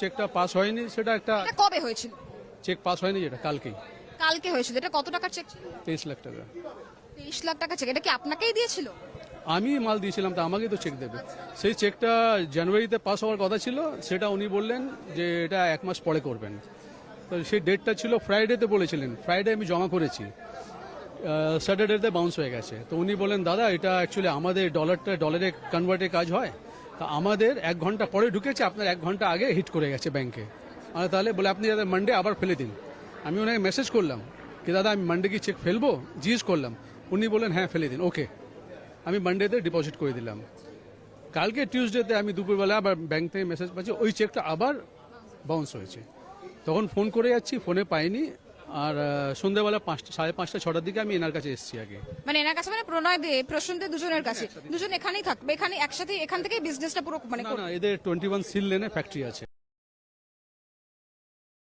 চেকটা পাস হয়নি সেটা একটা এটা কবে হয়েছিল? চেক পাস হয়নি যেটা কালকেই। কালকে হয়েছিল এটা কত টাকার চেক ছিল? তেইশ লাখ টাকা। তেইশ লাখ টাকা চেক এটা কি আপনাকেই দিয়েছিল? আমি মাল দিয়েছিলাম তা আমাকেই তো চেক দেবে। সেই চেকটা জানুয়ারিতে পাস হওয়ার কথা ছিল সেটা উনি বললেন যে এটা এক মাস পরে করবেন। তো সেই ডেটটা ছিল ফ্রাইডেতে বলেছিলেন ফ্রাইডে আমি জমা করেছি। স্যাটারডেতে বাউন্স হয়ে গেছে। তো উনি বলেন দাদা এটা অ্যাকচুয়ালি আমাদের ডলারটা ডলারে কনভার্টে কাজ হয়? তা আমাদের এক ঘণ্টা পরে ঢুকেছে, আপনার এক ঘণ্টা আগে হিট করে গেছে ব্যাংকে আর তাহলে বলে, আপনি দাদা মানডে আবার ফেলে দিন। আমি ওনাকে মেসেজ করলাম, কি দাদা, আমি মানডে কি চেক ফেলব? জিজ্ঞেস করলাম। উনি বললেন হ্যাঁ ফেলে দিন। ওকে আমি মানডেতে ডিপোজিট করে দিলাম। কালকে টিউসডেতে আমি দুপুরবেলা আবার ব্যাংক থেকে মেসেজ পাচ্ছি, ওই চেকটা আবার বাউন্স হয়েছে। তখন ফোন করে যাচ্ছি ফোনে পাইনি। আর সন্ধ্যাবেলা পাঁচটা সাড়ে পাঁচটা ছটার দিকে আমি এনার কাছে এসেছি আগে। মানে এনার কাছে মানে প্রণয় দে প্রসন্ত দুজনের কাছে। দুজন এখানেই থাকবে এখানে একসাথে এখান থেকে বিজনেসটা পুরো মানে না না এদের টোয়েন্টি ওয়ান সিল লেনে ফ্যাক্টরি আছে।